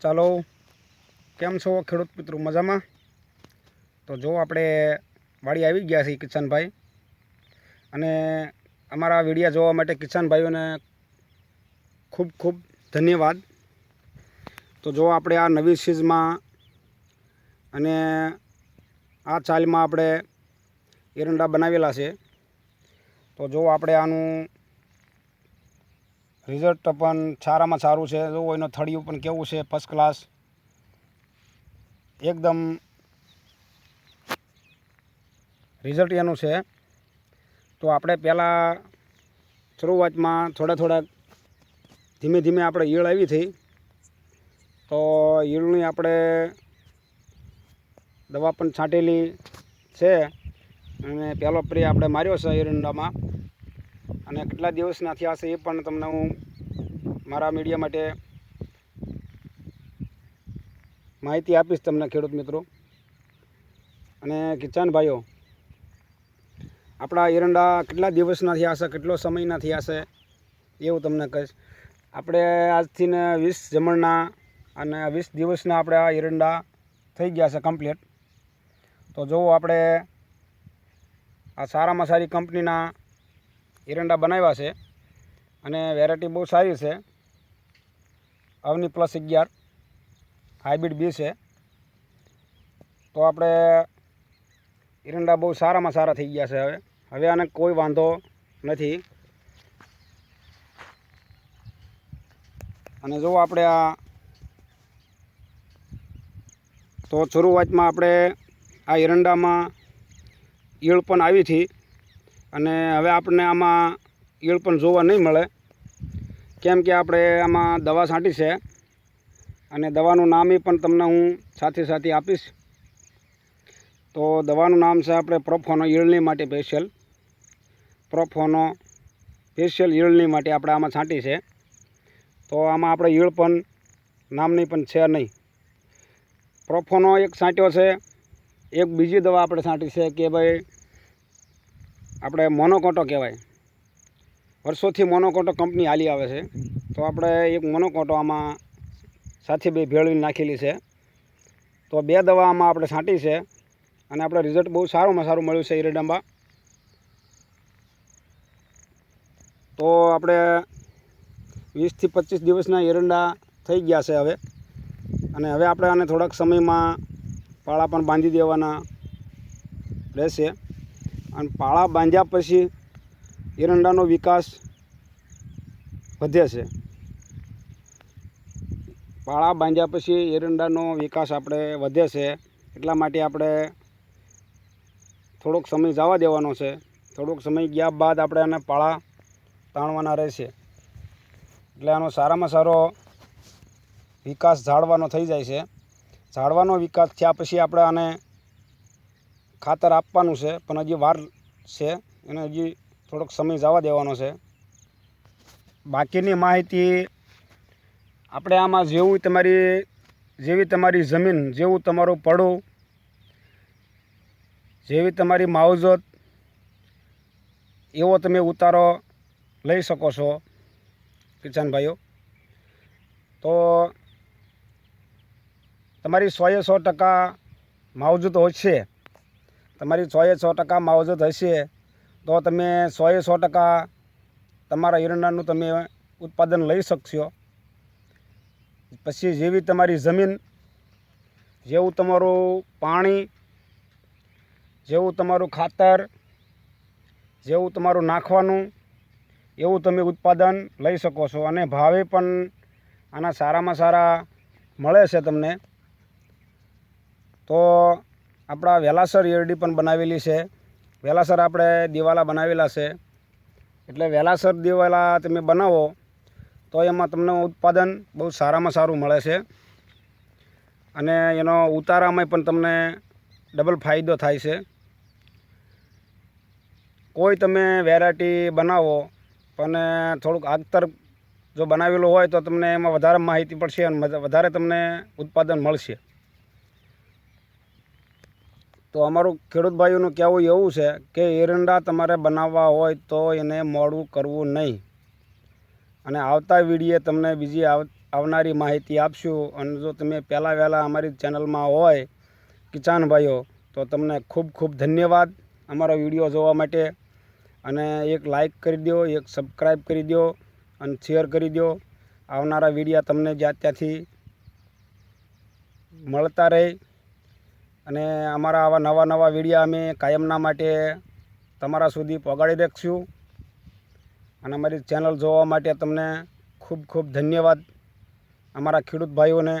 ચાલો, કેમ છો ખેડૂત મિત્રો? મજામાં? તો જો આપણે વાડી આવી ગયા છીએ કિશનભાઈ અને અમારા વિડીયા જોવા માટે કિશનભાઈઓને ખૂબ ખૂબ ધન્યવાદ. તો જો આપણે આ નવી સીઝમાં અને આ ચાલમાં આપણે એરંડા બનાવેલા છે, તો જો આપણે આનું રિઝલ્ટ પણ સારામાં સારું છે. જો એનો થળિયું પણ કેવું છે ફર્સ્ટ ક્લાસ એકદમ રિઝલ્ટ એનું છે. તો આપણે પહેલાં શરૂઆતમાં થોડા થોડા ધીમે ધીમે આપણે ઈળ આવી હતી. તો ઈળની આપણે દવા પણ છાંટેલી છે. અને પહેલો પ્રિય આપણે માર્યો છે એરંડામાં અને કેટલા દિવસના થયા છે એ પણ તમને હું મારા મીડિયા માટે માહિતી આપીશ તમને ખેડૂત મિત્રો. અને કિસાન ભાઈઓ, આપણા એરંડા કેટલા દિવસના થયા હશે, કેટલો સમયના થયા હશે, એવું તમને કહીશ. આપણે આજથી ને વીસ જમણના અને વીસ દિવસના આપણે આ એરંડા થઈ ગયા છે કમ્પ્લીટ તો જો આપણે આ સારામાં સારી કંપનીના એરંડા બનાવ્યા છે અને વેરાયટી બહુ સારી છે. અવની પ્લસ અગિયાર હાઇબ્રિડ બી છે. તો આપણે એરંડા બહુ સારામાં સારા થઈ ગયા છે હવે. હવે આને કોઈ વાંધો નથી. અને જો આપણે આ તો શરૂઆતમાં આપણે આ એરંડામાં ઈળ પણ આવી હતી. અને હવે આપણને આમાં ઈળ પણ જોવા નહીં મળે. કેમ કે આપણે આમાં દવા છાંટી છે અને દવાનું નામ એ પણ તમને હું સાથે સાથે આપીશ. તો દવાનું નામ છે આપણે પ્રોફોનો ઈળની માટે સ્પેશિયલ. પ્રોફોનો સ્પેશિયલ ઈળની માટે આપણે આમાં છાંટી છે. તો આમાં આપણે ઈળ પણ નામની પણ છે નહીં. પ્રોફોનો એક છાંટ્યો છે. એક બીજી દવા આપણે છાંટી છે કે ભાઈ આપણે મોનોકોટો કહેવાય. વર્ષોથી મોનોકોટો કંપની હાલી આવે છે. તો આપણે એક મોનોકોટો આમાં સાથે બે ભેળવીને નાખેલી છે. તો બે દવા આમાં આપણે છાંટી છે અને આપણે રિઝલ્ટ બહુ સારુંમાં સારું મળ્યું છે ઈરડામાં તો આપણે વીસથી પચીસ દિવસના એરંડા થઈ ગયા છે હવે. અને હવે આપણે આને થોડાક સમયમાં પાળા પણ બાંધી દેવાના રહેશે. અને પાળા બાંધ્યા પછી એરંડાનો વિકાસ વધે છે. પાળા બાંધ્યા પછી એરંડાનો વિકાસ આપણે વધે છે. એટલા માટે આપણે થોડોક સમય જવા દેવાનો છે. થોડોક સમય ગયા બાદ આપણે આને પાળા તાણવાના રહેશે. એટલે આનો સારામાં સારો વિકાસ ઝાડવાનો થઈ જાય છે. ઝાડવાનો વિકાસ થયા પછી આપણે આને ખાતર આપવાનું છે, પણ હજી વાર છે. એને હજી થોડોક સમય જવા દેવાનો છે. બાકીની માહિતી આપણે આમાં જેવું તમારી, જેવી તમારી જમીન, જેવું તમારું પડું, જેવી તમારી માવજત, એવો તમે ઉતારો લઈ શકો છો કિસાનભાઈઓ તો તમારી સોએ સો ટકા માવજત હશે તમારી સોએ સો ટકા માવજત હશે, તો તમે સોએ સો ટકા તમારા એરંડાનું તમે ઉત્પાદન લઈ શકશો. પછી જેવી તમારી જમીન, જેવું તમારું પાણી, જેવું તમારું ખાતર, જેવું તમારું નાખવાનું, એવું તમે ઉત્પાદન લઈ શકો છો. અને ભાવે પણ આના સારામાં સારા મળે છે તમને. તો આપણા વેલાસર યરડી પણ બનાવેલી છે. વેલાસર આપણે દિવાલા બનાવેલા છે. એટલે વેલાસર દિવાલા તમે બનાવો તો એમાં તમને ઉત્પાદન બહુ સારામાં સારું મળે છે. અને એનો ઉતારામાં પણ તમને ડબલ ફાયદો થાય છે. કોઈ તમે વેરાયટી બનાવો પણ થોડુંક આગતર જો બનાવેલું હોય તો તમને એમાં વધારે માહિતી પડશે અને વધારે તમને ઉત્પાદન મળશે. તો અમારું ખેડૂત ભાઈઓનું કહેવું એવું છે કે એરંડા તમારે બનાવવા હોય તો એને મોડું કરવું નહીં. અને આવતા વિડીએ તમને બીજી આવ, આવનારી માહિતી આપશું. અને જો તમે પહેલાં વહેલા અમારી ચેનલમાં હોય કિસાન ભાઈઓ, તો તમને ખૂબ ખૂબ ધન્યવાદ અમારો વીડિયો જોવા માટે. અને એક લાઈક કરી દો, એક સબસ્ક્રાઈબ કરી દો અને શેર કરી દો. આવનારા વિડીયા તમને જ્યાં ત્યાંથી મળતા રહે. અને અમારા આવા નવા નવા વિડીયા અમે કાયમના માટે તમારા સુધી પહોંચાડી રાખશું અને અમારી ચેનલ જોવા માટે તમને ખૂબ ખૂબ ધન્યવાદ. અમારા ખેડૂત ભાઈઓને